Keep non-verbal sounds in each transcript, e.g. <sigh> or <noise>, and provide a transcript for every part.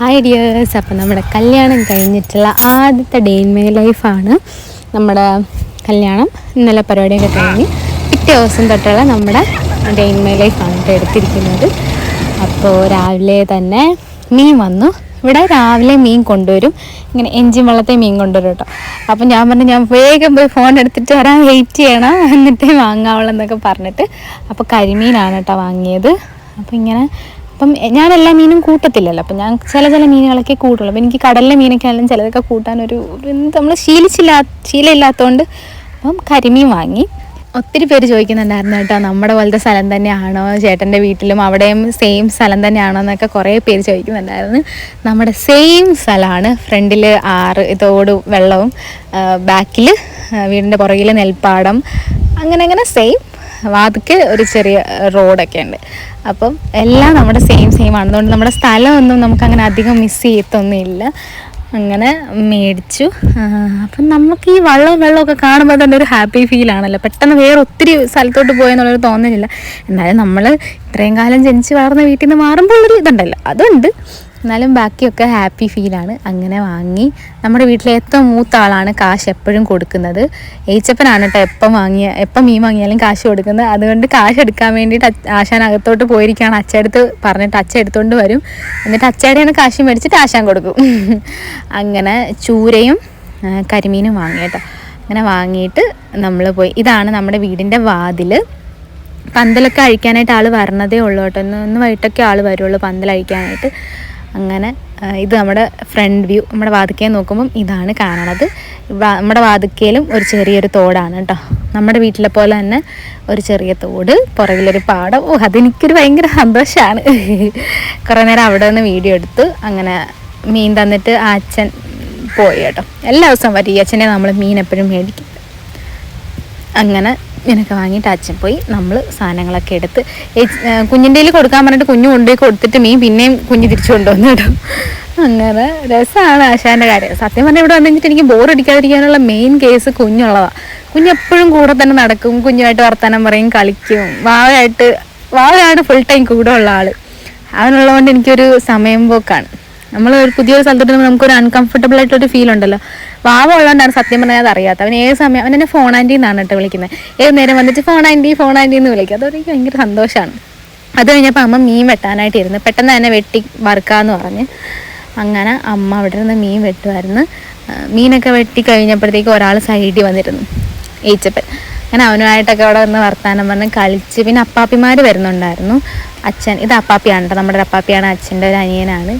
Hi dears അപ്പം നമ്മുടെ കല്യാണം കഴിഞ്ഞിട്ടുള്ള ആദ്യത്തെ ഡേ ഇൻ മൈ ലൈഫാണ് നമ്മുടെ കല്യാണം. ഇന്നലെ പരിപാടിയൊക്കെ കഴിഞ്ഞ് പിറ്റേ ദിവസം തൊട്ടുള്ള നമ്മുടെ ഡേ ഇൻ മൈ ലൈഫാണ് കേട്ടോ എടുത്തിരിക്കുന്നത്. അപ്പോൾ രാവിലെ തന്നെ മീൻ വന്നു. ഇവിടെ രാവിലെ മീൻ കൊണ്ടുവരും. ഇങ്ങനെ എഞ്ചിൻ വെള്ളത്തെ മീൻ കൊണ്ടുവരും കേട്ടോ. അപ്പം ഞാൻ പറഞ്ഞു ഞാൻ വേഗം പോയി ഫോൺ എടുത്തിട്ട് വരാൻ വെയിറ്റ് ചെയ്യണം. എന്നിട്ടേ വാങ്ങാവുള്ളൂ എന്നൊക്കെ പറഞ്ഞിട്ട് അപ്പോൾ കരിമീനാണ് കേട്ടോ വാങ്ങിയത്. അപ്പോൾ ഇങ്ങനെ അപ്പം ഞാൻ എല്ലാ മീനും കൂട്ടത്തില്ലല്ലോ. അപ്പം ഞാൻ ചില ചില മീനുകളൊക്കെ കൂട്ടുള്ളൂ. അപ്പം എനിക്ക് കടലിലെ മീനൊക്കെ ആയാലും ചിലതൊക്കെ കൂട്ടാനൊരു നമ്മൾ ശീലിച്ചില്ലാ ശീലമില്ലാത്തതുകൊണ്ട് അപ്പം കരിമീൻ വാങ്ങി. ഒത്തിരി പേര് ചോദിക്കുന്നുണ്ടായിരുന്നു കേട്ടോ നമ്മുടെ പോലത്തെ സ്ഥലം തന്നെയാണോ? ചേട്ടന്റെ വീട്ടിലും അവിടെയും സെയിം സ്ഥലം തന്നെയാണോ? എന്നൊക്കെ കുറേ പേര് ചോദിക്കുന്നുണ്ടായിരുന്നു. നമ്മുടെ സെയിം സ്ഥലമാണ്. ഫ്രണ്ടിൽ ആറ് ഇതോട് വെള്ളവും ബാക്കിൽ വീടിന്റെ പുറകിൽ നെൽപ്പാടം അങ്ങനെ അങ്ങനെ സെയിം വാതിക്ക് ഒരു ചെറിയ റോഡൊക്കെ ഉണ്ട്. അപ്പം എല്ലാം നമ്മുടെ സെയിം സെയിം ആണ്. അതുകൊണ്ട് നമ്മുടെ സ്ഥലമൊന്നും നമുക്ക് അങ്ങനെ അധികം മിസ് ചെയ്യത്തൊന്നുമില്ല. അങ്ങനെ മേടിച്ചു. അപ്പം നമുക്ക് ഈ വള്ളവും വെള്ളമൊക്കെ കാണുമ്പോൾ തന്നെ ഒരു ഹാപ്പി ഫീൽ ആണല്ലോ. പെട്ടെന്ന് വേറെ ഒത്തിരി സ്ഥലത്തോട്ട് പോയെന്നുള്ളൊരു തോന്നുന്നില്ല എന്നാലും നമ്മൾ ഇത്രയും കാലം ജനിച്ച് വളർന്ന വീട്ടിൽ നിന്ന് മാറുമ്പോൾ ഒരു ഇതുണ്ടല്ലോ. അതുണ്ട്. എന്നാലും ബാക്കിയൊക്കെ ഹാപ്പി ഫീലാണ്. അങ്ങനെ വാങ്ങി. നമ്മുടെ വീട്ടിലെ ഏറ്റവും മൂത്ത ആളാണ് കാശ് എപ്പോഴും കൊടുക്കുന്നത്. ഏച്ചപ്പനാണ് കേട്ടോ എപ്പം വാങ്ങിയ എപ്പം മീൻ വാങ്ങിയാലും കാശ് കൊടുക്കുന്നത്. അതുകൊണ്ട് കാശ് എടുക്കാൻ വേണ്ടിയിട്ട് ആശാനകത്തോട്ട് പോയിരിക്കുകയാണ്. അച്ചടുത്ത് പറഞ്ഞിട്ട് അച്ഛ എടുത്തുകൊണ്ട് വരും. എന്നിട്ട് അച്ചാടിയാണ് കാശ് മേടിച്ചിട്ട് ആശാൻ കൊടുക്കും. <laughs> അങ്ങനെ ചൂരയും കരിമീനും വാങ്ങി കേട്ടോ അങ്ങനെ വാങ്ങിയിട്ട് നമ്മൾ പോയി. ഇതാണ് നമ്മുടെ വീടിന്റെ വാതിൽ പന്തലൊക്കെ അഴിക്കാനായിട്ട് ആൾ വരണതേ ഉള്ളൂ കേട്ടോ. ഇന്ന് വൈകിട്ടൊക്കെ ആൾ വരുള്ളൂ പന്തൽ അഴിക്കാനായിട്ട്. അങ്ങനെ ഇത് നമ്മുടെ ഫ്രണ്ട് വ്യൂ നമ്മുടെ വാതിക്കയെ നോക്കുമ്പം ഇതാണ് കാണണത്. നമ്മുടെ വാതിക്കയിലും ഒരു ചെറിയൊരു തോടാണ് കേട്ടോ. നമ്മുടെ വീട്ടിലെ പോലെ തന്നെ ഒരു ചെറിയ തോട് പുറകിലൊരു പാടം. ഓ അതെനിക്കൊരു ഭയങ്കര സന്തോഷമാണ് കുറേ നേരം അവിടെ നിന്ന് വീഡിയോ എടുത്ത് അങ്ങനെ മീൻ തന്നിട്ട് അച്ഛൻ പോയി കേട്ടോ. എല്ലാ ദിവസവും വരും. ഈ അച്ഛനെ നമ്മൾ മീൻ എപ്പോഴും മേടിക്കും. അങ്ങനെ ഇതിനൊക്കെ വാങ്ങിയിട്ട് അച്ഛൻ പോയി നമ്മൾ സാധനങ്ങളൊക്കെ എടുത്ത് കുഞ്ഞിന്റെ കയ്യിൽ കൊടുക്കാൻ പറഞ്ഞിട്ട് കുഞ്ഞു കൊണ്ടുപോയി കൊടുത്തിട്ട് മീൻ പിന്നെയും കുഞ്ഞ് തിരിച്ചു കൊണ്ടുവന്നു കേട്ടോ. അങ്ങനെ രസമാണ് ആശാന്റെ കാര്യം. സത്യം പറഞ്ഞാൽ ഇവിടെ വന്നിട്ട് എനിക്ക് ബോറടിക്കാതിരിക്കാനുള്ള മെയിൻ കേസ് കുഞ്ഞുള്ളതാണ് കുഞ്ഞ് എപ്പോഴും കൂടെ തന്നെ നടക്കും കുഞ്ഞുമായിട്ട് വർത്തമാനം പറയും കളിക്കും. വാവയായിട്ട് വാവയാണ് ഫുൾ ടൈം കൂടെ ഉള്ള ആൾ അവനുള്ളതുകൊണ്ട് എനിക്കൊരു സമയം പോക്കാണ്. നമ്മൾ ഒരു പുതിയൊരു സ്ഥലത്തോട്ട് നമുക്കൊരു അൺകംഫർട്ടബിൾ ആയിട്ടൊരു ഫീൽ ഉണ്ടല്ലോ. വാവ ഉള്ളതുകൊണ്ടാണ് സത്യം പറഞ്ഞാൽ അറിയാത്ത അവൻ ഏത് സമയം അവൻ എന്നെ ഫോൺ ആന്റി എന്നാണ് കേട്ടോ വിളിക്കുന്നത്. ഏത് നേരം വന്നിട്ട് ഫോൺ ആന്റി ഫോൺ ആന്റി എന്ന് വിളിക്കും. അതൊരു എനിക്ക് ഭയങ്കര സന്തോഷമാണ് അത് കഴിഞ്ഞപ്പോൾ അമ്മ മീൻ വെട്ടാനായിട്ട് ഇരുന്ന്. പെട്ടെന്ന് തന്നെ വെട്ടി വറുക്കാന്ന് പറഞ്ഞ്. അങ്ങനെ അമ്മ അവിടെ നിന്ന് മീൻ വെട്ടുമായിരുന്നു മീനൊക്കെ വെട്ടി കഴിഞ്ഞപ്പോഴത്തേക്ക് ഒരാൾ സൈഡിൽ വന്നിരുന്നു. ഏച്ചപ്പൻ അങ്ങനെ അവനുമായിട്ടൊക്കെ അവിടെ വന്ന് വർത്താനം പറഞ്ഞ് കളിച്ച് പിന്നെ അപ്പാപ്പിമാർ വരുന്നുണ്ടായിരുന്നു. അച്ഛൻ ഇത് അപ്പാപ്പിയാണ് കേട്ടോ നമ്മുടെ അപ്പാപ്പിയാണ് അച്ഛന്റെ ഒരു അനിയനാണ്.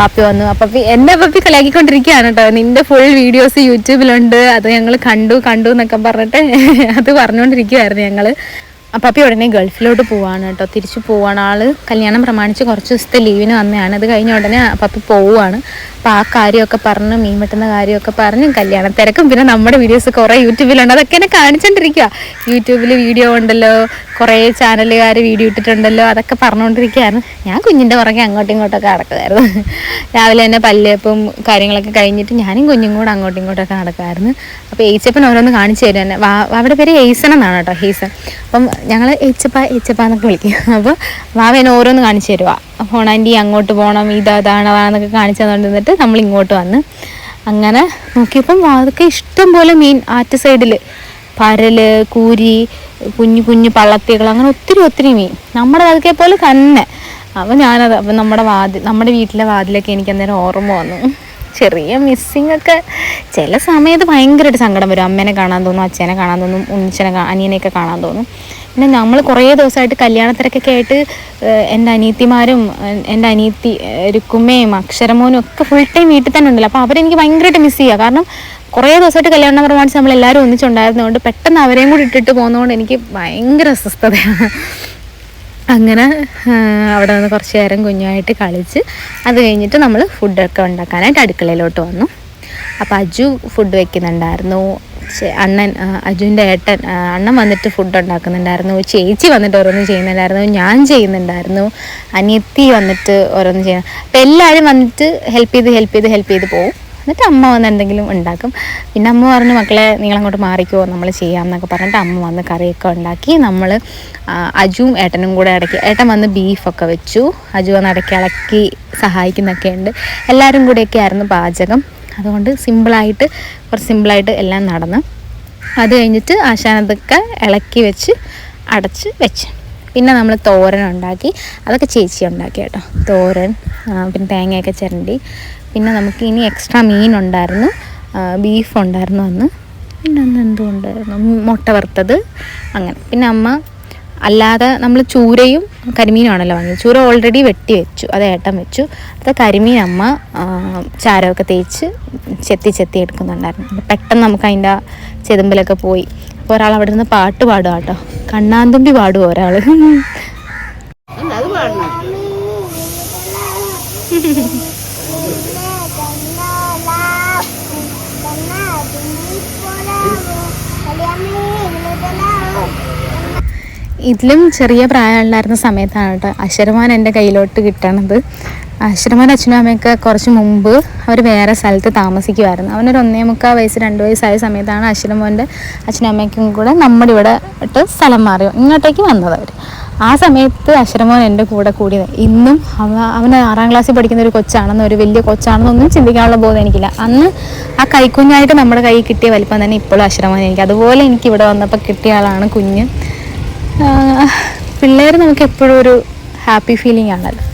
അപ്പാപ്പി വന്നു. അപ്പൊ എന്നെ പപ്പി കളിയാക്കിക്കൊണ്ടിരിക്കുകയാണ് കേട്ടോ നിന്റെ ഫുൾ വീഡിയോസ് യൂട്യൂബിലുണ്ട്. അത് ഞങ്ങൾ കണ്ടു കണ്ടു എന്നൊക്കെ പറഞ്ഞിട്ട് <laughs> അത് പറഞ്ഞുകൊണ്ടിരിക്കുവായിരുന്നു ഞങ്ങൾ അപ്പാപ്പി ഉടനെ ഗൾഫിലോട്ട് പോവാണ് കേട്ടോ. തിരിച്ചു പോവാണ്. ആൾ കല്യാണം പ്രമാണിച്ച് കുറച്ച് ദിവസത്തെ ലീവിന് വന്നതാണ്. അത് കഴിഞ്ഞ ഉടനെ പപ്പി പോവാണ് അപ്പോൾ ആ കാര്യമൊക്കെ പറഞ്ഞ് മീൻ വെട്ടുന്ന കാര്യമൊക്കെ പറഞ്ഞ് കല്യാണ തിരക്കും. പിന്നെ നമ്മുടെ വീഡിയോസ് കുറേ യൂട്യൂബിലുണ്ട് അതൊക്കെ എന്നെ കാണിച്ചുകൊണ്ടിരിക്കുക യൂട്യൂബിൽ വീഡിയോ ഉണ്ടല്ലോ. കുറേ ചാനലുകാർ വീഡിയോ ഇട്ടിട്ടുണ്ടല്ലോ. അതൊക്കെ പറഞ്ഞുകൊണ്ടിരിക്കുകയാണ് ഞാൻ കുഞ്ഞിന്റെ പുറകെ അങ്ങോട്ടും ഇങ്ങോട്ടൊക്കെ നടക്കുമായിരുന്നു രാവിലെ തന്നെ പല്ലേപ്പും കാര്യങ്ങളൊക്കെ കഴിഞ്ഞിട്ട് ഞാനും കുഞ്ഞും കൂടെ അങ്ങോട്ടും ഇങ്ങോട്ടൊക്കെ നടക്കുമായിരുന്നു അപ്പോൾ ഏച്ചപ്പൻ ഓരോന്ന് കാണിച്ചു തരും എന്നെ. വാ അവിടെ പേര് ഏസൺ എന്നാണ് കേട്ടോ ഹീസൺ അപ്പം ഞങ്ങൾ ഏച്ചപ്പ ഏച്ചപ്പ എന്നൊക്കെ വിളിക്കും. <laughs> അപ്പോൾ വാവേനെ ഓരോന്ന് കാണിച്ചു തരുവാ. ഫോൺ ആന്റി അങ്ങോട്ട് പോകണം ഇത് അതാണ് എന്നൊക്കെ കാണിച്ചു തന്നിട്ട് നമ്മൾ ഇങ്ങോട്ട് വന്ന് അങ്ങനെ നോക്കിയപ്പം അതൊക്കെ ഇഷ്ടം പോലെ മീൻ ആറ്റ സൈഡിൽ പരൽ കൂരി കുഞ്ഞു കുഞ്ഞു പള്ളത്തികൾ അങ്ങനെ ഒത്തിരി ഒത്തിരി മീൻ. നമ്മുടെ അതൊക്കെ പോലെ തന്നെ. അപ്പോൾ ഞാനത് അപ്പം നമ്മുടെ വാതിൽ നമ്മുടെ വീട്ടിലെ വാതിലൊക്കെ എനിക്ക് അന്നേരം ഓർമ്മ വന്നു. ചെറിയ മിസ്സിങ് ഒക്കെ. ചില സമയത്ത് ഭയങ്കരമായിട്ട് സങ്കടം വരും. അമ്മേനെ കാണാൻ തോന്നും അച്ഛനെ കാണാൻ തോന്നും ഉണ്ണിച്ചനെ അനിയനെയൊക്കെ കാണാൻ തോന്നും. പിന്നെ നമ്മൾ കുറേ ദിവസമായിട്ട് കല്യാണത്തിരക്കൊക്കെ കേട്ട് എന്റെ അനിയത്തിമാരും എന്റെ അനിയത്തി രുക്കുമ്മയും അക്ഷരമോനും ഒക്കെ ഫുൾ ടൈം വീട്ടിൽ തന്നെ ഉണ്ടല്ലോ. അപ്പോൾ അവരെനിക്ക് ഭയങ്കരമായിട്ട് മിസ് ചെയ്യുക. കാരണം കുറേ ദിവസമായിട്ട് കല്യാണം പ്രമാണിച്ച് നമ്മൾ എല്ലാവരും ഒന്നിച്ചുണ്ടായിരുന്നതുകൊണ്ട് പെട്ടെന്ന് അവരെയും കൂടി ഇട്ടിട്ട് പോകുന്നതുകൊണ്ട് എനിക്ക് ഭയങ്കര അസ്വസ്ഥതയാണ്. അങ്ങനെ അവിടെ നിന്ന് കുറച്ച് നേരം കുഞ്ഞുമായിട്ട് കളിച്ച് അത് കഴിഞ്ഞിട്ട് നമ്മൾ ഫുഡൊക്കെ ഉണ്ടാക്കാനായിട്ട് അടുക്കളയിലോട്ട് വന്നു. അപ്പോൾ അജു ഫുഡ് വെക്കുന്നുണ്ടായിരുന്നു. ചെ- അണ്ണൻ അജുവിന്റെ ഏട്ടൻ അണ്ണൻ വന്നിട്ട് ഫുഡ് ഉണ്ടാക്കുന്നുണ്ടായിരുന്നു. ചേച്ചി വന്നിട്ട് ഓരോന്ന് ചെയ്യുന്നുണ്ടായിരുന്നു. ഞാൻ ചെയ്യുന്നുണ്ടായിരുന്നു. അനിയത്തി വന്നിട്ട് ഓരോന്ന് ചെയ്യുന്നു അപ്പം എല്ലാവരും വന്നിട്ട് ഹെൽപ്പ് ചെയ്ത് ഹെൽപ്പ് ചെയ്ത് ഹെൽപ്പ് ചെയ്ത് പോകും എന്നിട്ട് അമ്മ വന്ന് എന്തെങ്കിലും ഉണ്ടാക്കും. പിന്നെ അമ്മ പറഞ്ഞു മക്കളെ നിങ്ങളങ്ങോട്ട് മാറിക്കോ നമ്മൾ ചെയ്യാം എന്നൊക്കെ പറഞ്ഞിട്ട് അമ്മ വന്ന് കറിയൊക്കെ ഉണ്ടാക്കി. നമ്മൾ അജുവും ഏട്ടനും കൂടെ ഇടയ്ക്ക് ഏട്ടൻ വന്ന് ബീഫൊക്കെ വെച്ചു. അജു വന്ന് ഇടയ്ക്ക് ഇളക്കി സഹായിക്കുന്നൊക്കെ ഉണ്ട്. എല്ലാവരും കൂടെയൊക്കെ ആയിരുന്നു പാചകം. അതുകൊണ്ട് സിമ്പിളായിട്ട് കുറച്ച് സിമ്പിളായിട്ട് എല്ലാം നടന്ന് അത് കഴിഞ്ഞിട്ട് ആശാനതൊക്കെ ഇളക്കി വെച്ച് അടച്ച് വെച്ച്. പിന്നെ നമ്മൾ തോരൻ ഉണ്ടാക്കി. അതൊക്കെ ചേച്ചി ഉണ്ടാക്കി കേട്ടോ. തോരൻ പിന്നെ തേങ്ങയൊക്കെ ചിരണ്ടി. പിന്നെ നമുക്ക് ഇനി എക്സ്ട്രാ മീൻ ഉണ്ടായിരുന്നു. ബീഫ് ഉണ്ടായിരുന്നു അന്ന്. പിന്നെ അന്ന് എന്തോ ഉണ്ടായിരുന്നു മുട്ട വറുത്തത്. അങ്ങനെ. പിന്നെ അമ്മ അല്ലാതെ നമ്മൾ ചൂരയും കരിമീനും ആണല്ലോ വാങ്ങിയത്. ചൂര ഓൾറെഡി വെട്ടി വെച്ചു. അത് ഏട്ടൻ വെച്ചു. അത് കരിമീൻ അമ്മ ചാരമൊക്കെ തേച്ച് ചെത്തി ചെത്തി എടുക്കുന്നുണ്ടായിരുന്നു. പെട്ടെന്ന് നമുക്ക് അതിന്റെ ചെതുമ്പിലൊക്കെ പോയി. അപ്പോൾ ഒരാൾ അവിടെ നിന്ന് പാട്ട് പാടുക കേട്ടോ കണ്ണാന്തുമ്പി പാടുക ഒരാൾ പാടണം ഇതിലും ചെറിയ പ്രായമുണ്ടായിരുന്ന സമയത്താണ് കേട്ടോ അശ്വരമാൻ എന്റെ കയ്യിലോട്ട് കിട്ടണത്. അശ്വരമാൻ അച്ഛനും അമ്മയൊക്കെ കുറച്ച് മുമ്പ് അവർ വേറെ സ്ഥലത്ത് താമസിക്കുമായിരുന്നു അവനൊരു ഒന്നേ മുക്കാൽ വയസ്സ് രണ്ട് വയസ്സായ സമയത്താണ് അശ്വരമോന്റെ അച്ഛനും അമ്മയ്ക്കും കൂടെ നമ്മുടെ ഇവിടെ ഇട്ട് സ്ഥലം മാറി ഇങ്ങോട്ടേക്ക് വന്നത് അവർ ആ സമയത്ത് അശ്വരമോൻ എന്റെ കൂടെ കൂടിയത്. ഇന്നും അവ അവൻ ആറാം ക്ലാസ്സിൽ പഠിക്കുന്ന ഒരു കൊച്ചാണെന്നോ ഒരു വലിയ കൊച്ചാണെന്നൊന്നും ചിന്തിക്കാനുള്ള ബോധം എനിക്കില്ല. അന്ന് ആ കൈക്കുഞ്ഞായിട്ട് നമ്മുടെ കൈ കിട്ടിയ വലിപ്പം തന്നെ ഇപ്പോഴും അശ്വരമോൻ എനിക്ക്. അതുപോലെ എനിക്ക് ഇവിടെ വന്നപ്പോൾ കിട്ടിയ ആളാണ് കുഞ്ഞ്. പിള്ളേർ നമുക്ക് എപ്പോഴും ഒരു ഹാപ്പി ഫീലിംഗ് ആണല്ലോ.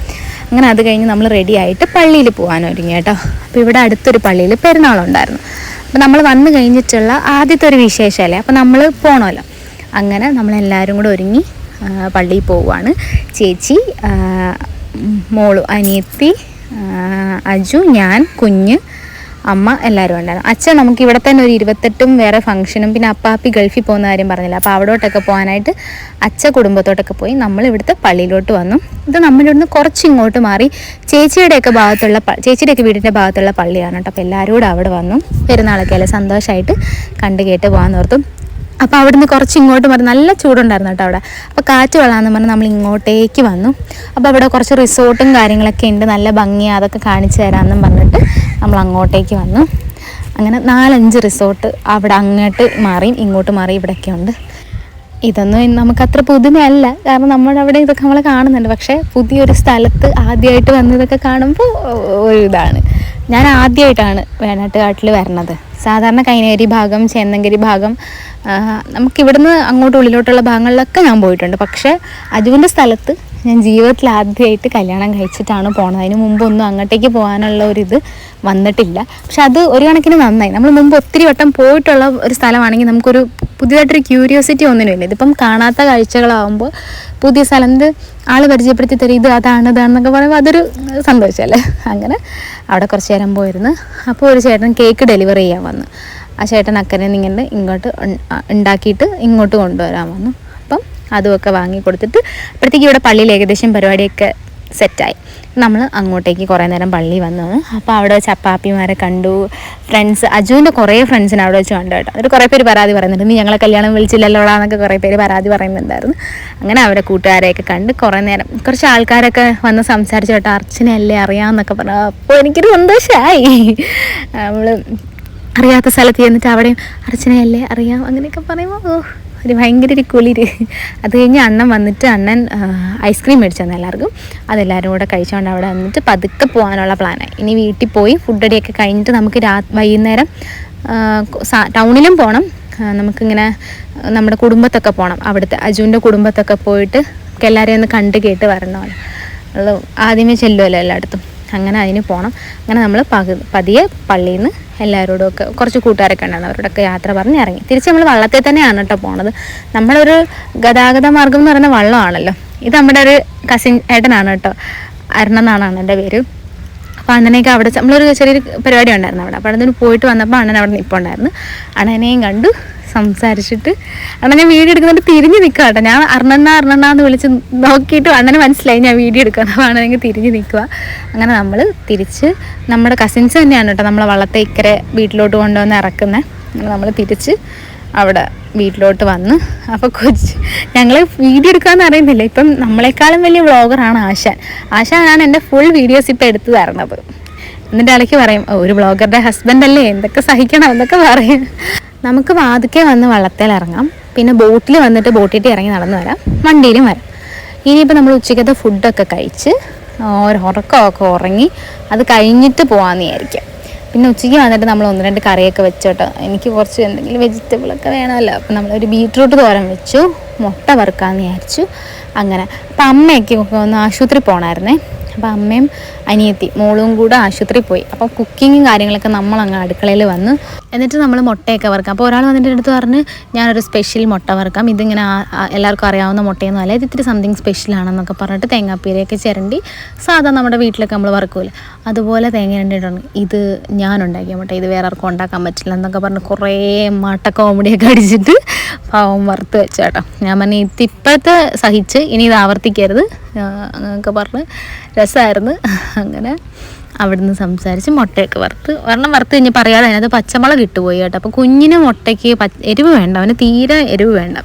അങ്ങനെ അത് കഴിഞ്ഞ് നമ്മൾ റെഡി ആയിട്ട് പള്ളിയിൽ പോകാൻ ഒരുങ്ങി കേട്ടോ. അപ്പോൾ ഇവിടെ അടുത്തൊരു പള്ളിയിൽ പെരുന്നാളുണ്ടായിരുന്നു. അപ്പോൾ നമ്മൾ വന്നു കഴിഞ്ഞിട്ടുള്ള ആദ്യത്തെ ഒരു വിശേഷമല്ലേ അപ്പോൾ നമ്മൾ പോകണമല്ലോ അങ്ങനെ നമ്മളെല്ലാവരും കൂടെ ഒരുങ്ങി പള്ളിയിൽ പോവുകയാണ് ചേച്ചി മോളു അനിയത്തി അജു ഞാൻ കുഞ്ഞ് അമ്മ എല്ലാവരും ഉണ്ടായിരുന്നു. അച്ഛൻ നമുക്ക് ഇവിടെ തന്നെ ഒരു ഇരുപത്തെട്ടും വേറെ ഫംഗ്ഷനും പിന്നെ അപ്പാപ്പി ഗൾഫിൽ പോകുന്ന കാര്യം പറഞ്ഞില്ല? അപ്പോൾ അവിടോട്ടൊക്കെ പോകാനായിട്ട് അച്ഛ കുടുംബത്തോട്ടൊക്കെ പോയി നമ്മൾ ഇവിടുത്തെ പള്ളിയിലോട്ട് വന്നു. ഇത് നമ്മുടെ ഇവിടുന്ന് കുറച്ച് ഇങ്ങോട്ട് മാറി ചേച്ചിയുടെയൊക്കെ ഭാഗത്തുള്ള ചേച്ചിയുടെയൊക്കെ വീടിന്റെ ഭാഗത്തുള്ള പള്ളിയാണ് കേട്ടോ. അപ്പോൾ എല്ലാവരും കൂടെ അവിടെ വന്നു. പെരുന്നാളൊക്കെ അല്ലേ? സന്തോഷമായിട്ട് കണ്ടു കേട്ട് പോകാൻ ഓർത്തും. അപ്പോൾ അവിടുന്ന് കുറച്ച് ഇങ്ങോട്ട് മാറി നല്ല ചൂടുണ്ടായിരുന്നു കേട്ടോ അവിടെ. അപ്പോൾ കാറ്റ് കൊള്ളാമെന്ന് പറഞ്ഞ് നമ്മൾ ഇങ്ങോട്ടേക്ക് വന്നു. അപ്പോൾ അവിടെ കുറച്ച് റിസോർട്ടും കാര്യങ്ങളൊക്കെ ഉണ്ട്. നല്ല ഭംഗി അതൊക്കെ കാണിച്ചു തരാമെന്നും പറഞ്ഞിട്ട് നമ്മൾ അങ്ങോട്ടേക്ക് വന്നു. അങ്ങനെ നാലഞ്ച് റിസോർട്ട് അവിടെ അങ്ങോട്ട് മാറി ഇങ്ങോട്ട് മാറി ഇവിടെയൊക്കെ ഉണ്ട് ഇതൊന്നും നമുക്ക് അത്ര പുതുമയല്ല. കാരണം നമ്മുടെ അവിടെ ഇതൊക്കെ നമ്മൾ കാണുന്നുണ്ട്. പക്ഷേ പുതിയൊരു സ്ഥലത്ത് ആദ്യമായിട്ട് വന്നതൊക്കെ കാണുമ്പോൾ ഒരു ഇതാണ്. ഞാൻ ആദ്യമായിട്ടാണ് വേണാട്ടുകാട്ടിൽ വരണത്. സാധാരണ കൈനേരി ഭാഗം ചേന്നങ്കരി ഭാഗം നമുക്കിവിടുന്ന് അങ്ങോട്ട് ഉള്ളിലോട്ടുള്ള ഭാഗങ്ങളിലൊക്കെ ഞാൻ പോയിട്ടുണ്ട്. പക്ഷേ അജുവിന്റെ സ്ഥലത്ത് ഞാൻ ജീവിതത്തിൽ ആദ്യമായിട്ട് കല്യാണം കഴിച്ചിട്ടാണ് പോണത്. അതിന് മുമ്പൊന്നും അങ്ങോട്ടേക്ക് പോകാനുള്ള ഒരു ഇത് വന്നിട്ടില്ല. പക്ഷെ അത് ഒരു കണക്കിന് നന്നായി. നമ്മൾ മുമ്പ് ഒത്തിരി വട്ടം പോയിട്ടുള്ള ഒരു സ്ഥലമാണെങ്കിൽ നമുക്കൊരു പുതിയതായിട്ടൊരു ക്യൂരിയോസിറ്റി ഒന്നിനുമില്ല. ഇതിപ്പം കാണാത്ത കാഴ്ചകളാവുമ്പോൾ പുതിയ സ്ഥലം ആൾ പരിചയപ്പെടുത്തി തരും. ഇത് അതാണ് ഇതാണെന്നൊക്കെ പറയുമ്പോൾ അതൊരു സന്തോഷമല്ലേ? അങ്ങനെ അവിടെ കുറച്ച് നേരം പോയിരുന്നു. അപ്പോൾ ഒരു ചേട്ടൻ കേക്ക് ഡെലിവറി ചെയ്യാൻ വന്നു. ആ ചേട്ടൻ അക്കരെ നിന്ന് ഇങ്ങോട്ട് ഉണ്ടാക്കിയിട്ട് ഇങ്ങോട്ട് കൊണ്ടുവരാൻ വന്നു. അതുമൊക്കെ വാങ്ങി കൊടുത്തിട്ട് അപ്പോഴത്തേക്ക് ഇവിടെ പള്ളിയിൽ ഏകദേശം പരിപാടിയൊക്കെ സെറ്റായി. നമ്മൾ അങ്ങോട്ടേക്ക് കുറേ നേരം പള്ളി വന്നു അപ്പോൾ അവിടെ ചപ്പാപ്പിമാരെ കണ്ടു. ഫ്രണ്ട്സ് അജുവിന്റെ കുറേ ഫ്രണ്ട്സിനെ അവിടെ വെച്ച് കണ്ടു കേട്ടോ. അവർ കുറേ പേര് പരാതി പറയുന്നുണ്ട്. നീ ഞങ്ങളെ കല്യാണം വിളിച്ചില്ലല്ലോടാ എന്നൊക്കെ കുറേ പേര് പരാതി പറയുന്നുണ്ടായിരുന്നു. അങ്ങനെ അവരെ കൂട്ടുകാരെയൊക്കെ കണ്ട് കുറേ നേരം. കുറച്ച് ആൾക്കാരൊക്കെ വന്ന് സംസാരിച്ചു കേട്ടോ. അർച്ചനയല്ലേ അറിയാമെന്നൊക്കെ പറഞ്ഞു. അപ്പോൾ എനിക്കൊരു സന്തോഷമായി നമ്മൾ അറിയാത്ത സ്ഥലത്ത് ചെന്നിട്ട് അവിടെയും അർച്ചനയല്ലേ അറിയാം അങ്ങനെയൊക്കെ പറയുമ്പോൾ ഓ ഒരു ഭയങ്കര ഒരു കുളിര്. അത് കഴിഞ്ഞ് അണ്ണൻ വന്നിട്ട് അണ്ണൻ ഐസ്ക്രീം മേടിച്ചു തന്നെ എല്ലാവർക്കും. അതെല്ലാവരും കൂടെ കഴിച്ചുകൊണ്ട് അവിടെ വന്നിട്ട് പതുക്കെ പോകാനുള്ള പ്ലാനായി ഇനി വീട്ടിൽ പോയി ഫുഡ് അടിയൊക്കെ കഴിഞ്ഞിട്ട് നമുക്ക് രാ വൈകുന്നേരം ടൗണിലും പോകണം നമുക്കിങ്ങനെ നമ്മുടെ കുടുംബത്തൊക്കെ പോകണം അവിടുത്തെ അജുവിന്റെ കുടുംബത്തൊക്കെ പോയിട്ട് എല്ലാവരെയും ഒന്ന് കണ്ട് കേട്ട് വരണമാണ് ഉള്ള. ആദ്യമേ ചെല്ലുമല്ലോ എല്ലായിടത്തും. അങ്ങനെ അതിന് പോകണം അങ്ങനെ നമ്മൾ പതിയെ പള്ളിയിൽ നിന്ന് എല്ലാവരോടും ഒക്കെ കുറച്ച് കൂട്ടുകാരൊക്കെ ഉണ്ടായിരുന്നു. അവരോടൊക്കെ യാത്ര പറഞ്ഞ് ഇറങ്ങി. തിരിച്ച് നമ്മൾ വള്ളത്തിൽ തന്നെയാണ് കേട്ടോ പോണത്. നമ്മളൊരു ഗതാഗത മാർഗം എന്ന് പറയുന്ന വള്ളമാണല്ലോ. ഇത് നമ്മുടെ ഒരു കസിൻ ഏട്ടനാണ് കേട്ടോ. അരുൺ എന്നാണ് എന്റെ പേര്. അപ്പോൾ അണ്ണനെയൊക്കെ അവിടെ നമ്മളൊരു ചെറിയൊരു പരിപാടി ഉണ്ടായിരുന്നു അവിടെ. അപ്പോൾ അതിന് പോയിട്ട് വന്നപ്പോൾ അണ്ണൻ അവിടെ നിൽപ്പുണ്ടായിരുന്നു അണ്ണനെയും കണ്ടു. സംസാരിച്ചിട്ട്. അണ്ണൻ ഞാൻ വീഡിയോ എടുക്കുന്നുണ്ട് തിരിഞ്ഞ് നിൽക്കുക കേട്ടോ. ഞാൻ അർണണ്ണ അർണണ്ണ എന്ന് വിളിച്ച് നോക്കിയിട്ട് അണ്ണന് മനസ്സിലായി ഞാൻ വീഡിയോ എടുക്കുക അപ്പോൾ അണ്ണനെങ്കിൽ തിരിഞ്ഞ് നിൽക്കുക. അങ്ങനെ നമ്മൾ തിരിച്ച് നമ്മുടെ കസിൻസ് തന്നെയാണ് കേട്ടോ നമ്മളെ വള്ളത്തെ ഇക്കരെ വീട്ടിലോട്ട് കൊണ്ടുവന്ന് ഇറക്കുന്നത് അങ്ങനെ നമ്മൾ തിരിച്ച് അവിടെ വീട്ടിലോട്ട് വന്ന്. അപ്പോൾ കൊച്ച് ഞങ്ങൾ വീഡിയോ എടുക്കാമെന്ന് അറിയുന്നില്ല. ഇപ്പം നമ്മളെക്കാളും വലിയ വ്ളോഗറാണ് ആശാൻ. ആശാനാണ് എന്റെ ഫുൾ വീഡിയോസ് ഇപ്പോൾ എടുത്തു തരണത്. എന്നിട്ട് ഇടയ്ക്ക് പറയും ഒരു ബ്ലോഗറുടെ ഹസ്ബൻഡ് അല്ലേ? എന്തൊക്കെ സഹിക്കണം? എന്നൊക്കെ പറയും. നമുക്ക് വാതുക്കെ വന്ന് വള്ളത്തിൽ ഇറങ്ങാം. പിന്നെ ബോട്ടിൽ വന്നിട്ട് ബോട്ടിട്ട് ഇറങ്ങി നടന്നു വരാം. വണ്ടിയിലും വരാം. ഇനിയിപ്പോൾ നമ്മൾ ഉച്ചയ്ക്കത്തെ ഫുഡൊക്കെ കഴിച്ച് ഒരു ഉറക്കമൊക്കെ ഉറങ്ങി അത് കഴിഞ്ഞിട്ട് പോകാമെന്ന് വിചാരിക്കാം. പിന്നെ ഉച്ചയ്ക്ക് വന്നിട്ട് നമ്മൾ ഒന്ന് രണ്ട് കറിയൊക്കെ വെച്ചോട്ടോ. എനിക്ക് കുറച്ച് എന്തെങ്കിലും വെജിറ്റബിളൊക്കെ വേണമല്ലോ. അപ്പം നമ്മളൊരു ബീറ്റ്റൂട്ട് തോരൻ വെച്ചു മുട്ട വറുക്കാമെന്ന് വിചാരിച്ചു. അങ്ങനെ. അപ്പം അമ്മയൊക്കെ ഒന്ന് ആശുപത്രി പോകണമായിരുന്നേ അപ്പോൾ അമ്മയും അനിയത്തി മോളും കൂടെ ആശുപത്രി പോയി. അപ്പോൾ കുക്കിങ്ങും കാര്യങ്ങളൊക്കെ നമ്മൾ അങ്ങ് അടുക്കളയിൽ വന്ന് എന്നിട്ട് നമ്മൾ മുട്ടയൊക്കെ വറുക്കാം. അപ്പോൾ ഒരാൾ വന്നിട്ട് എടുത്ത് പറഞ്ഞ് ഞാനൊരു സ്പെഷ്യൽ മുട്ട വറുക്കാം. ഇതിങ്ങനെ എല്ലാവർക്കും അറിയാവുന്ന മുട്ടയൊന്നും അല്ല. ഇത് ഇത്തിരി സംതിങ് സ്പെഷ്യലാണെന്നൊക്കെ പറഞ്ഞിട്ട് തേങ്ങാപ്പീരയൊക്കെ ചിരണ്ടി സാധാ നമ്മുടെ വീട്ടിലൊക്കെ നമ്മൾ വറുക്കൂല. അതുപോലെ തേങ്ങ രണ്ടിട്ടുണ്ട് ഇത് ഞാൻ ഉണ്ടാക്കിയ മുട്ട. ഇത് വേറെ ആർക്കും ഉണ്ടാക്കാൻ പറ്റില്ല എന്നൊക്കെ പറഞ്ഞ് കുറേ മട്ട കോമഡിയൊക്കെ അടിച്ചിട്ട് പാവം വറുത്ത് വെച്ചേട്ടോ ഞാൻ പറഞ്ഞ ഇത് ഇപ്പോഴത്തെ സഹിച്ച് ഇനി ഇത് ആവർത്തിക്കരുത്. അങ്ങനെയൊക്കെ പറഞ്ഞ് രസമായിരുന്നു അങ്ങനെ അവിടുന്ന് സംസാരിച്ച് മുട്ടയൊക്കെ വറുത്ത് ഒരെണ്ണം വറുത്ത് കഴിഞ്ഞ് പറയാതെ അതിനകത്ത് പച്ചമുളക് ഇട്ടുപോയി കേട്ടോ. അപ്പോൾ കുഞ്ഞിന് മുട്ടയ്ക്ക് എരിവ് വേണ്ട അവന് തീരെ എരിവ് വേണ്ട.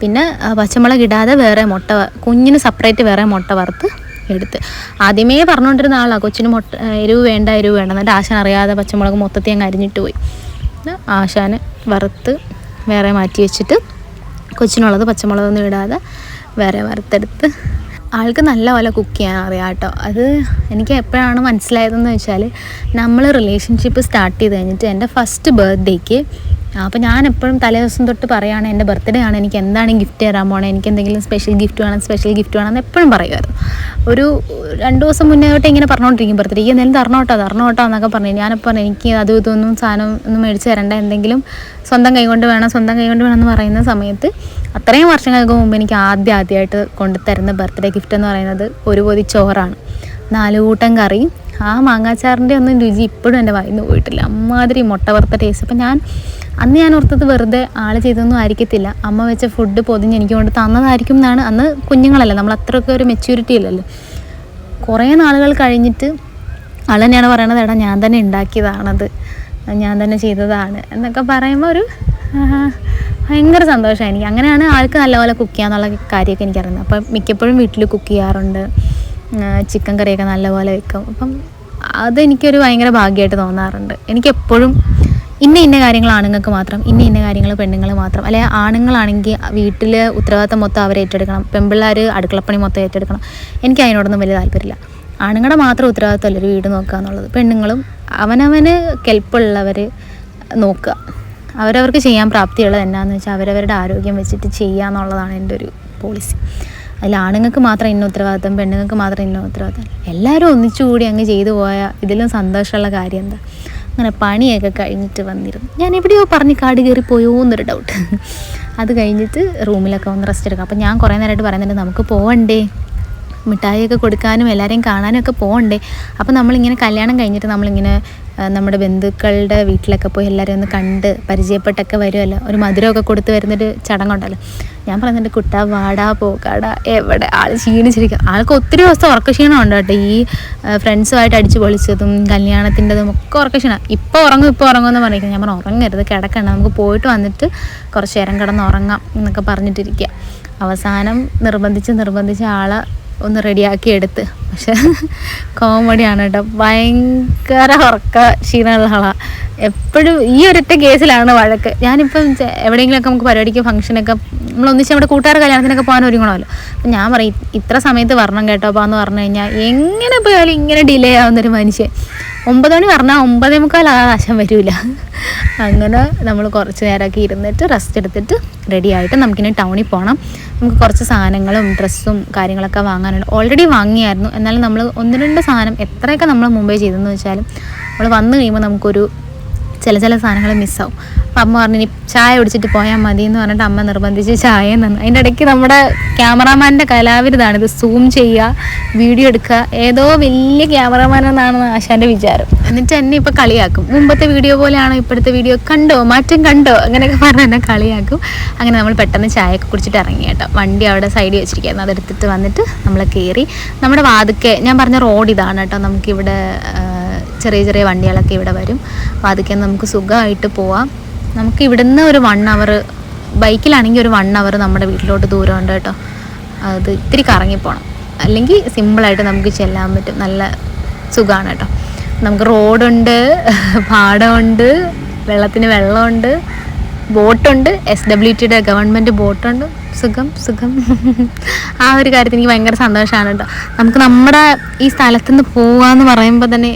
പിന്നെ പച്ചമുളക് ഇടാതെ വേറെ മുട്ട കുഞ്ഞിന് സെപ്പറേറ്റ് വേറെ മുട്ട വറുത്ത് എടുത്ത്. ആദ്യമേ പറഞ്ഞുകൊണ്ടിരുന്ന ആളാണ് കൊച്ചിന് മുട്ട എരിവ് വേണ്ട എരിവ് വേണ്ട. എന്നിട്ട് ആശാൻ അറിയാതെ പച്ചമുളക് മൊത്തത്തിൽ അങ്ങ് അരിഞ്ഞിട്ട് പോയി. ആശാന് വറുത്ത് വേറെ മാറ്റി വെച്ചിട്ട് കൊച്ചിനുള്ളത് പച്ചമുളകൊന്നും ഇടാതെ വേറെ വറുത്തെടുത്ത്. ആൾക്ക് നല്ല പോലെ കുക്ക് ചെയ്യാൻ അറിയാം കേട്ടോ. അത് എനിക്ക് എപ്പോഴാണ് മനസ്സിലായതെന്ന് വെച്ചാൽ നമ്മൾ റിലേഷൻഷിപ്പ് സ്റ്റാർട്ട് ചെയ്ത് കഴിഞ്ഞിട്ട് എന്റെ ഫസ്റ്റ് ബർത്ത്ഡേക്ക് അപ്പോൾ ഞാൻ എപ്പോഴും തലേ ദിവസം തൊട്ട് പറയുകയാണ് എന്റെ ബർത്ത്ഡേ ആണ്. എനിക്ക് എന്താണ് ഗിഫ്റ്റ് തരാൻ പോണേ എനിക്ക് എന്തെങ്കിലും സ്പെഷ്യൽ ഗിഫ്റ്റ് വേണം സ്പെഷ്യൽ ഗിഫ്റ്റ് വേണം എന്ന് എപ്പോഴും പറയുമായിരുന്നു. ഒരു രണ്ട് ദിവസം മുന്നേ തൊട്ട് ഇങ്ങനെ പറഞ്ഞുകൊണ്ടിരിക്കും ബർത്ത്ഡേക്ക് എന്തെങ്കിലും തരണം കേട്ടോ തരണം കേട്ടോ എന്നൊക്കെ പറഞ്ഞു. പറഞ്ഞു എനിക്ക് അതും ഇതൊന്നും സാധനം ഒന്നും മേടിച്ച് തരണ്ട. എന്തെങ്കിലും സ്വന്തം കൈകൊണ്ട് വേണം സ്വന്തം കൈകൊണ്ട് വേണം എന്ന് പറയുന്ന സമയത്ത് അത്രയും വർഷങ്ങൾക്ക് മുമ്പ് എനിക്ക് ആദ്യം ആദ്യമായിട്ട് കൊണ്ടുതരുന്ന ബർത്ത്ഡേ ഗിഫ്റ്റ് എന്ന് പറയുന്നത് ഒരു പൊതി ചോറാണ്. നാല് കൂട്ടം കറിയും ആ മാങ്ങാച്ചാറിന്റെ ഒന്നും രുചി ഇപ്പോഴും എന്റെ വായിന്ന് പോയിട്ടില്ല. അമ്മാതിരി മുട്ട വറുത്ത ടേസ്റ്റ് അപ്പം ഞാൻ അന്ന് ഞാൻ ഓർത്തത് വെറുതെ ആൾ ചെയ്തൊന്നും ആയിരിക്കത്തില്ല. അമ്മ വെച്ച ഫുഡ് പൊതിഞ്ഞ് എനിക്ക് കൊണ്ട് തന്നതായിരിക്കും എന്നാണ് അന്ന് കുഞ്ഞുങ്ങളല്ല നമ്മൾ അത്രയൊക്കെ ഒരു മെച്യൂരിറ്റി ഇല്ലല്ലോ. കുറേ നാളുകൾ കഴിഞ്ഞിട്ട് ആൾ തന്നെയാണ് പറയണത് എടാ ഞാൻ തന്നെ ഉണ്ടാക്കിയതാണത്. ഞാൻ തന്നെ ചെയ്തതാണ്. എന്നൊക്കെ പറയുമ്പോൾ ഒരു ഭയങ്കര സന്തോഷമാണ് എനിക്ക്. അങ്ങനെയാണ് ആൾക്ക് നല്ലപോലെ കുക്ക് ചെയ്യാന്നുള്ള കാര്യമൊക്കെ എനിക്കറിയുന്നത്. അപ്പം മിക്കപ്പോഴും വീട്ടിൽ കുക്ക് ചെയ്യാറുണ്ട്. ചിക്കൻ കറിയൊക്കെ നല്ലപോലെ വെക്കും. അപ്പം അതെനിക്കൊരു ഭയങ്കര ഭാഗ്യമായിട്ട് തോന്നാറുണ്ട്. എനിക്കെപ്പോഴും ഇന്ന ഇന്ന കാര്യങ്ങൾ ആണുങ്ങൾക്ക് മാത്രം ഇന്ന ഇന്ന കാര്യങ്ങൾ പെണ്ണുങ്ങൾ മാത്രം അല്ലെ ആണുങ്ങളാണെങ്കിൽ വീട്ടിൽ ഉത്തരവാദിത്തം മൊത്തം അവരെ ഏറ്റെടുക്കണം പെൺപിള്ളേർ അടുക്കളപ്പണി മൊത്തം ഏറ്റെടുക്കണം. എനിക്ക് അതിനോടൊന്നും വലിയ താല്പര്യമില്ല. ആണുങ്ങളുടെ മാത്രം ഉത്തരവാദിത്തമല്ല ഒരു വീട് നോക്കുക എന്നുള്ളത്. പെണ്ണുങ്ങളും അവനവന് കെൽപ്പുള്ളവർ നോക്കുക. അവരവർക്ക് ചെയ്യാൻ പ്രാപ്തിയുള്ളത് എന്നാന്ന് വെച്ചാൽ അവരവരുടെ ആരോഗ്യം വെച്ചിട്ട് ചെയ്യുക എന്നുള്ളതാണ് എന്റെ ഒരു പോളിസി. അതിൽ ആണുങ്ങൾക്ക് മാത്രം ഇന്ന ഉത്തരവാദിത്തം പെണ്ണുങ്ങൾക്ക് മാത്രം ഇന്ന ഉത്തരവാദിത്തം. എല്ലാവരും ഒന്നിച്ചുകൂടി അങ്ങ് ചെയ്തു പോയാൽ ഇതിലും സന്തോഷമുള്ള കാര്യം എന്താ? അങ്ങനെ പണിയൊക്കെ കഴിഞ്ഞിട്ട് വന്നിരുന്നു. ഞാൻ എവിടെയോ പറഞ്ഞ് കാട് കയറി പോയോ എന്നൊരു ഡൗട്ട് അത് കഴിഞ്ഞിട്ട് റൂമിലൊക്കെ ഒന്ന് റെസ്റ്റ് എടുക്കാം. അപ്പം ഞാൻ കുറേ നേരമായിട്ട് പറയുന്നുണ്ട് നമുക്ക് പോകണ്ടേ മിഠായിയൊക്കെ കൊടുക്കാനും എല്ലാവരെയും കാണാനും ഒക്കെ പോകണ്ടേ അപ്പോൾ നമ്മളിങ്ങനെ കല്യാണം കഴിഞ്ഞിട്ട് നമ്മളിങ്ങനെ നമ്മുടെ ബന്ധുക്കളുടെ വീട്ടിലൊക്കെ പോയി എല്ലാവരെയും ഒന്ന് കണ്ട് പരിചയപ്പെട്ടൊക്കെ വരുമല്ലോ ഒരു മധുരമൊക്കെ കൊടുത്ത് വരുന്നൊരു ചടങ്ങുണ്ടല്ലോ. ഞാൻ പറയുന്നുണ്ട് കുട്ട വാടാ പോകാടാ എവിടെ? ആൾ ക്ഷീണിച്ചിരിക്കും. ആൾക്ക് ഒത്തിരി ദിവസം ഉറക്ക ക്ഷീണമുണ്ട് കേട്ടോ. ഈ ഫ്രണ്ട്സുമായിട്ട് അടിച്ച് പൊളിച്ചതും കല്യാണത്തിന്റെതും ഒക്കെ ഉറക്ക ക്ഷീണം ഇപ്പോൾ ഉറങ്ങും ഇപ്പോൾ ഉറങ്ങും എന്ന് പറയും ഞാൻ പറഞ്ഞു ഉറങ്ങരുത് കിടക്കണം നമുക്ക് പോയിട്ട് വന്നിട്ട് കുറച്ച് നേരം കിടന്ന് ഉറങ്ങാം എന്നൊക്കെ പറഞ്ഞിട്ടിരിക്കുക. അവസാനം നിർബന്ധിച്ച് നിർബന്ധിച്ച് ആളെ ഒന്ന് റെഡിയാക്കി എടുത്ത്. പക്ഷെ കോമഡിയാണ് കേട്ടോ. ഭയങ്കര ഉറക്ക ക്ഷീണമുള്ള ആളാണ് എപ്പോഴും ഈ ഒരൊറ്റ കേസിലാണ് വഴക്ക്. ഞാനിപ്പം എവിടെയെങ്കിലുമൊക്കെ നമുക്ക് പരിപാടിക്ക് ഫംഗ്ഷനൊക്കെ നമ്മൾ ഒന്നിച്ച് നമ്മുടെ കൂട്ടുകാർ കല്യാണത്തിനൊക്കെ പോകാൻ ഒരുങ്ങണമല്ലോ. അപ്പം ഞാൻ പറയും ഇത്ര സമയത്ത് വരണം കേട്ടോ എന്ന് പറഞ്ഞു കഴിഞ്ഞാൽ എങ്ങനെ പോയാലും ഇങ്ങനെ ഡിലേ ആവുന്നൊരു മനുഷ്യൻ. ഒമ്പത് മണി പറഞ്ഞാൽ ഒമ്പതേ മുക്കാൽ ആ ആശം വരില്ല അങ്ങനെ നമ്മൾ കുറച്ച് നേരമൊക്കെ ഇരുന്നിട്ട് റെസ്റ്റ് എടുത്തിട്ട് റെഡി ആയിട്ട് നമുക്കിനി ടൗണിൽ പോകണം നമുക്ക് കുറച്ച് സാധനങ്ങളും ഡ്രസ്സും കാര്യങ്ങളൊക്കെ വാങ്ങാനുണ്ട്. ഓൾറെഡി വാങ്ങിയായിരുന്നു. എന്നാലും നമ്മൾ ഒന്ന് രണ്ട് സാധനം എത്രയൊക്കെ നമ്മൾ മുമ്പേ ചെയ്തെന്ന് വെച്ചാലും നമ്മൾ വന്നു കഴിയുമ്പോൾ നമുക്കൊരു ചില ചില സാധനങ്ങൾ മിസ്സാവും. അപ്പം അമ്മ പറഞ്ഞു ഇനി ചായ കുടിച്ചിട്ട് പോയാൽ മതി എന്ന് പറഞ്ഞിട്ട് അമ്മ നിർബന്ധിച്ച് ചായ തന്നു. അതിന്റെ ഇടയ്ക്ക് നമ്മുടെ ക്യാമറാമാന്റെ കലാവിരുതാണ് ഇത് സൂം ചെയ്യുക വീഡിയോ എടുക്കുക. ഏതോ വലിയ ക്യാമറാമാൻ എന്നാണ് ആശാന്റെ വിചാരം. എന്നിട്ട് എന്നെ ഇപ്പോൾ കളിയാക്കും. മുമ്പത്തെ വീഡിയോ പോലെയാണോ ഇപ്പോഴത്തെ വീഡിയോ? കണ്ടോ? മാറ്റം കണ്ടോ? അങ്ങനെയൊക്കെ പറഞ്ഞ് എന്നെ കളിയാക്കും. അങ്ങനെ നമ്മൾ പെട്ടെന്ന് ചായയൊക്കെ കുടിച്ചിട്ട് ഇറങ്ങി കേട്ടോ. വണ്ടി അവിടെ സൈഡിൽ വെച്ചിരിക്കുകയായിരുന്നു അതെടുത്തിട്ട് വന്നിട്ട് നമ്മൾ കയറി. നമ്മുടെ വാതുക്കെ ഞാൻ പറഞ്ഞ റോഡ് ഇതാണ് കേട്ടോ. നമുക്കിവിടെ ചെറിയ ചെറിയ വണ്ടികളൊക്കെ ഇവിടെ വരും. അപ്പോൾ അതൊക്കെ നമുക്ക് സുഖമായിട്ട് പോവാം. നമുക്ക് ഇവിടുന്ന് ഒരു വൺ അവർ ബൈക്കിലാണെങ്കിൽ ഒരു വൺ അവർ നമ്മുടെ വീട്ടിലോട്ട് ദൂരമുണ്ട് കേട്ടോ. അത് ഇത്തിരി കറങ്ങിപ്പോണം അല്ലെങ്കിൽ സിമ്പിളായിട്ട് നമുക്ക് ചെല്ലാൻ പറ്റും. നല്ല സുഖമാണ് കേട്ടോ. നമുക്ക് റോഡുണ്ട് പാടമുണ്ട് വെള്ളത്തിന് വെള്ളമുണ്ട് ബോട്ടുണ്ട് എസ് ഡബ്ല്യു ടിയുടെ ഗവൺമെന്റ് ബോട്ടുണ്ട്. സുഖം സുഖം. ആ ഒരു കാര്യത്തിൽ എനിക്ക് ഭയങ്കര സന്തോഷമാണ് കേട്ടോ. നമുക്ക് നമ്മുടെ ഈ സ്ഥലത്തു നിന്ന് പോവാന്ന് പറയുമ്പോൾ തന്നെ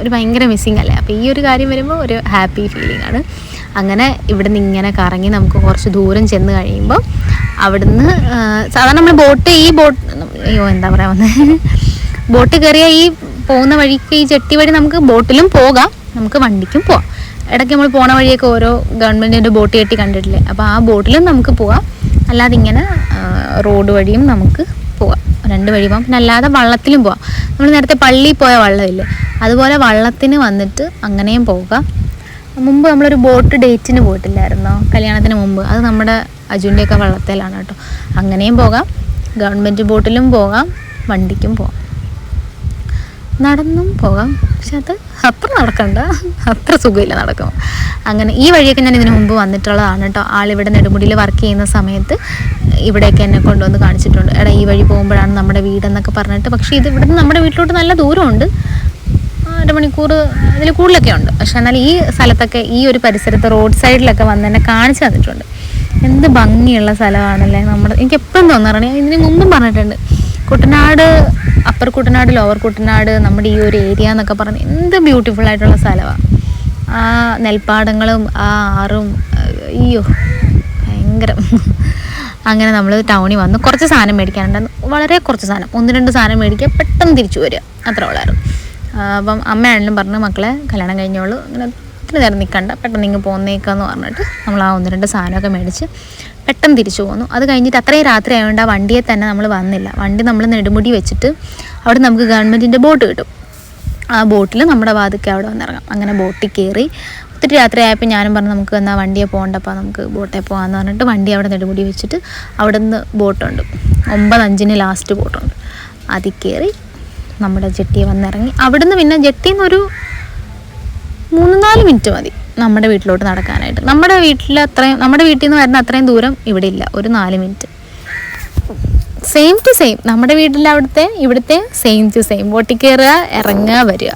ഒരു ഭയങ്കര മിസ്സിങ് അല്ലേ? അപ്പോൾ ഈ ഒരു കാര്യം വരുമ്പോൾ ഒരു ഹാപ്പി ഫീലിംഗ് ആണ്. അങ്ങനെ ഇവിടുന്ന് ഇങ്ങനെ കറങ്ങി നമുക്ക് കുറച്ച് ദൂരം ചെന്ന് കഴിയുമ്പോൾ അവിടുന്ന് സാധാരണ നമ്മൾ ബോട്ട് ഈ ബോട്ട് അയ്യോ എന്താ പറയുക വന്നത് ബോട്ട് കയറിയ ഈ പോകുന്ന വഴിക്ക് ഈ ചെട്ടി വഴി നമുക്ക് ബോട്ടിലും പോകാം. നമുക്ക് വണ്ടിക്കും പോവാം. ഇടയ്ക്ക് നമ്മൾ പോണ വഴിയൊക്കെ ഓരോ ഗവൺമെന്റിന്റെ ബോട്ട് കെട്ടി കണ്ടിട്ടില്ലേ? അപ്പോൾ ആ ബോട്ടിലും നമുക്ക് പോവാം. അല്ലാതെ ഇങ്ങനെ റോഡ് വഴിയും നമുക്ക് പോവാം. രണ്ട് വഴി പോകാം പിന്നെ അല്ലാതെ വള്ളത്തിലും പോവാം. നമ്മൾ നേരത്തെ പള്ളിയിൽ പോയ വള്ളമില്ലേ? അതുപോലെ വള്ളത്തിന് വന്നിട്ട് അങ്ങനെയും പോകാം. മുമ്പ് നമ്മളൊരു ബോട്ട് ഡേറ്റിന് പോയിട്ടില്ലായിരുന്നോ? കല്യാണത്തിന് മുമ്പ്. അത് നമ്മുടെ അജുന്റെയൊക്കെ വള്ളത്തേലാണ് കേട്ടോ. അങ്ങനെയും പോകാം. ഗവൺമെന്റ് ബോട്ടിലും പോകാം. വണ്ടിക്കും പോകാം. നടന്നും പോകാം. പക്ഷെ അത് അത്ര നടക്കണ്ട. അത്ര സുഖമില്ല നടക്കും അങ്ങനെ ഈ വഴിയൊക്കെ ഞാൻ ഇതിനു മുമ്പ് വന്നിട്ടുള്ളതാണ് കേട്ടോ. ആളിവിടെ നെടുമുടിയിൽ വർക്ക് ചെയ്യുന്ന സമയത്ത് ഇവിടെയൊക്കെ എന്നെ കൊണ്ടുവന്ന് കാണിച്ചിട്ടുണ്ട്. എടാ ഈ വഴി പോകുമ്പോഴാണ് നമ്മുടെ വീടെന്നൊക്കെ പറഞ്ഞിട്ട്. പക്ഷേ ഇത് ഇവിടുന്ന് നമ്മുടെ വീട്ടിലോട്ട് നല്ല ദൂരമുണ്ട്. അരമണിക്കൂർ അതിൽ കൂടുതലൊക്കെ ഉണ്ട്. പക്ഷെ എന്നാൽ ഈ സ്ഥലത്തൊക്കെ ഈ ഒരു പരിസരത്ത് റോഡ് സൈഡിലൊക്കെ വന്ന് എന്നെ കാണിച്ചു തന്നിട്ടുണ്ട്. എന്ത് ഭംഗിയുള്ള സ്ഥലമാണല്ലേ നമ്മുടെ എനിക്ക് എപ്പോഴും തോന്നാറാണ് ഞാൻ ഇതിന് മുമ്പും പറഞ്ഞിട്ടുണ്ട്. കുട്ടനാട് അപ്പർ കുട്ടനാട് ലോവർ കുട്ടനാട് നമ്മുടെ ഈ ഒരു ഏരിയ എന്നൊക്കെ പറഞ്ഞ് എന്ത് ബ്യൂട്ടിഫുൾ ആയിട്ടുള്ള സ്ഥലമാണ് ആ നെൽപ്പാടങ്ങളും ആ ആറും അയ്യോ ഭയങ്കരം. അങ്ങനെ നമ്മൾ ടൗണിൽ വന്ന് കുറച്ച് സാധനം മേടിക്കാനുണ്ടായിരുന്നു. വളരെ കുറച്ച് സാധനം. ഒന്ന് രണ്ട് സാധനം മേടിക്കുക പെട്ടെന്ന് തിരിച്ചു വരിക. അത്ര ഉള്ളായിരുന്നു. അപ്പം അമ്മയാണെങ്കിലും പറഞ്ഞു മക്കളെ കല്യാണം കഴിഞ്ഞോളൂ. അങ്ങനെ ഒത്തിരി നേരം നിൽക്കണ്ട പെട്ടെന്ന് ഇങ്ങ് പോന്നേക്കാന്ന് പറഞ്ഞിട്ട് നമ്മൾ ആ ഒന്ന് രണ്ട് സാധനമൊക്കെ മേടിച്ച് പെട്ടെന്ന് തിരിച്ചു പോന്നു. അത് കഴിഞ്ഞിട്ട് അത്രയും രാത്രി ആയതുകൊണ്ട് ആ വണ്ടിയെ തന്നെ നമ്മൾ വന്നില്ല. വണ്ടി നമ്മൾ നെടുമുടി വെച്ചിട്ട് അവിടെ നമുക്ക് ഗവൺമെന്റിന്റെ ബോട്ട് കിട്ടും. ആ ബോട്ടിൽ നമ്മുടെ വാതിക്ക് അവിടെ വന്നിറങ്ങാം. അങ്ങനെ ബോട്ടിൽ കയറി ഒത്തിരി രാത്രിയായപ്പോൾ ഞാനും പറഞ്ഞു നമുക്ക് എന്നാൽ വണ്ടിയെ പോകണ്ടപ്പോൾ നമുക്ക് ബോട്ടിൽ പോകാമെന്ന് പറഞ്ഞിട്ട് വണ്ടി അവിടെ നെടുമുടി വെച്ചിട്ട് അവിടെ നിന്ന് ബോട്ടുണ്ട്. ഒമ്പത് അഞ്ചിന് ലാസ്റ്റ് ബോട്ടുണ്ട്. അതിൽ കയറി നമ്മുടെ ജെട്ടിയെ വന്നിറങ്ങി. അവിടുന്ന് പിന്നെ ജെട്ടിയിൽ നിന്നൊരു മൂന്ന് നാല് മിനിറ്റ് മതി. നമ്മുടെ വീട്ടിലോട്ട് നടക്കാനായിട്ട്. നമ്മുടെ വീട്ടിൽ അത്രയും നമ്മുടെ വീട്ടിൽ നിന്ന് വരുന്ന അത്രയും ദൂരം ഇവിടെ ഇല്ല ഒരു നാല് മിനിറ്റ്. സെയിം ടു സെയിം നമ്മുടെ വീട്ടിൽ അവിടുത്തെ ഇവിടുത്തെ സെയിം ടു സെയിം ബോട്ടിൽ കയറുക ഇറങ്ങുക വരിക.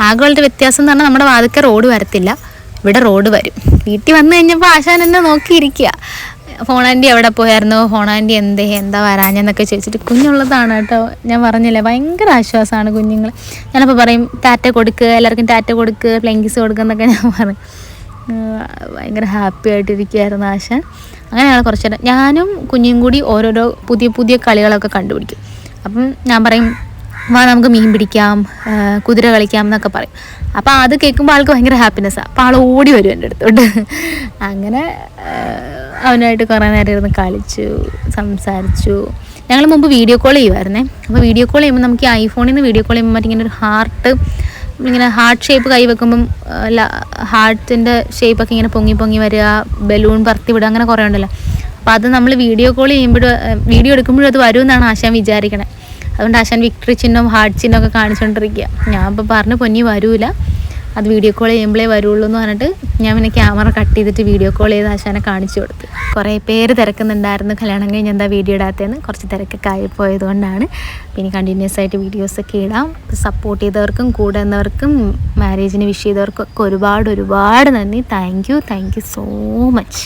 ആകെയുള്ള വ്യത്യാസം എന്ന് പറഞ്ഞാൽ നമ്മുടെ വാതിക്ക റോഡ് വരത്തില്ല. ഇവിടെ റോഡ് വരും. വീട്ടിൽ വന്നു കഴിഞ്ഞപ്പോൾ ആശാൻ എന്നെ നോക്കിയിരിക്കുക ഫോണാന്റി എവിടെ പോയായിരുന്നു? ഫോണാന്റി എന്തേ? എന്താ വരാഞ്ഞെന്നൊക്കെ ചോദിച്ചിട്ട് കുഞ്ഞുള്ളതാണ് കേട്ടോ. ഞാൻ പറഞ്ഞില്ലേ ഭയങ്കര ആശ്വാസമാണ് കുഞ്ഞുങ്ങൾ ഞാനപ്പോൾ പറയും ടാറ്റ കൊടുക്കുക എല്ലാവർക്കും ടാറ്റ കൊടുക്കുക പ്ലെങ്കിസ് കൊടുക്കുക എന്നൊക്കെ ഞാൻ പറയും. ഭയങ്കര ഹാപ്പി ആയിട്ടിരിക്കുകയായിരുന്നു ആശ. അങ്ങനെ ഞങ്ങൾ കുറച്ച് നേരം. ഞാനും കുഞ്ഞും കൂടി ഓരോരോ പുതിയ പുതിയ കളികളൊക്കെ കണ്ടുപിടിക്കും. അപ്പം ഞാൻ പറയും വാ നമുക്ക് മീൻ പിടിക്കാം കുതിര കളിക്കാം എന്നൊക്കെ പറയും. അപ്പോൾ അത് കേൾക്കുമ്പോൾ ആൾക്ക് ഭയങ്കര ഹാപ്പിനെസ്സാണ് അപ്പോൾ ആൾ ഓടി വരും എന്റെ അടുത്തോട്ട്. അങ്ങനെ അവനായിട്ട് കുറേ നേരം ഇരുന്ന് കളിച്ചു സംസാരിച്ചു. ഞങ്ങൾ മുമ്പ് വീഡിയോ കോൾ ചെയ്യുമായിരുന്നേ അപ്പോൾ വീഡിയോ കോൾ ചെയ്യുമ്പോൾ നമുക്ക് ഈ ഐഫോണിൽ നിന്ന് വീഡിയോ കോൾ ചെയ്യുമ്പോൾ മറ്റിങ്ങനെ ഒരു ഹാർട്ട് ഇങ്ങനെ ഹാർട്ട് ഷേപ്പ് കൈ വെക്കുമ്പം ഹാർട്ടിന്റെ ഷേപ്പൊക്കെ ഇങ്ങനെ പൊങ്ങി പൊങ്ങി വരിക ബലൂൺ പറത്തി വിടുക അങ്ങനെ കുറേ ഉണ്ടല്ലോ. അപ്പോൾ അത് നമ്മൾ വീഡിയോ കോൾ ചെയ്യുമ്പോഴും വീഡിയോ എടുക്കുമ്പോഴും അത് വരുമെന്നാണ് ആശാൻ വിചാരിക്കണേ. അതുകൊണ്ട് ആശാൻ വിക്ടറി ചിഹ്നം ഹാർട്ട് ചിഹ്നം ഒക്കെ കാണിച്ചുകൊണ്ടിരിക്കുക ഞാൻ ഇപ്പോൾ പറഞ്ഞു പൊന്നി വരൂല. അത് വീഡിയോ കോൾ ചെയ്യുമ്പോഴേ വരുള്ളൂ എന്ന് പറഞ്ഞിട്ട് ഞാൻ പിന്നെ ക്യാമറ കട്ട് ചെയ്തിട്ട് വീഡിയോ കോൾ ചെയ്ത് ആശാനെ കാണിച്ചു കൊടുത്തു. കുറേ പേര് തിരക്കുന്നുണ്ടായിരുന്നു. കല്യാണം കഴിഞ്ഞ് എന്താ വീഡിയോ ഇടാത്തതെന്ന് കുറച്ച് തിരക്കൊക്കെ ആയിപ്പോയത് കൊണ്ടാണ് പിന്നെ കണ്ടിന്യൂസ് ആയിട്ട് വീഡിയോസൊക്കെ ഇടാം. സപ്പോർട്ട് ചെയ്തവർക്കും കൂടെ നിന്നവർക്കും മാരേജിന് വിഷ് ചെയ്തവർക്കും ഒക്കെ ഒരുപാട് ഒരുപാട് നന്ദി. Thank you thank you so much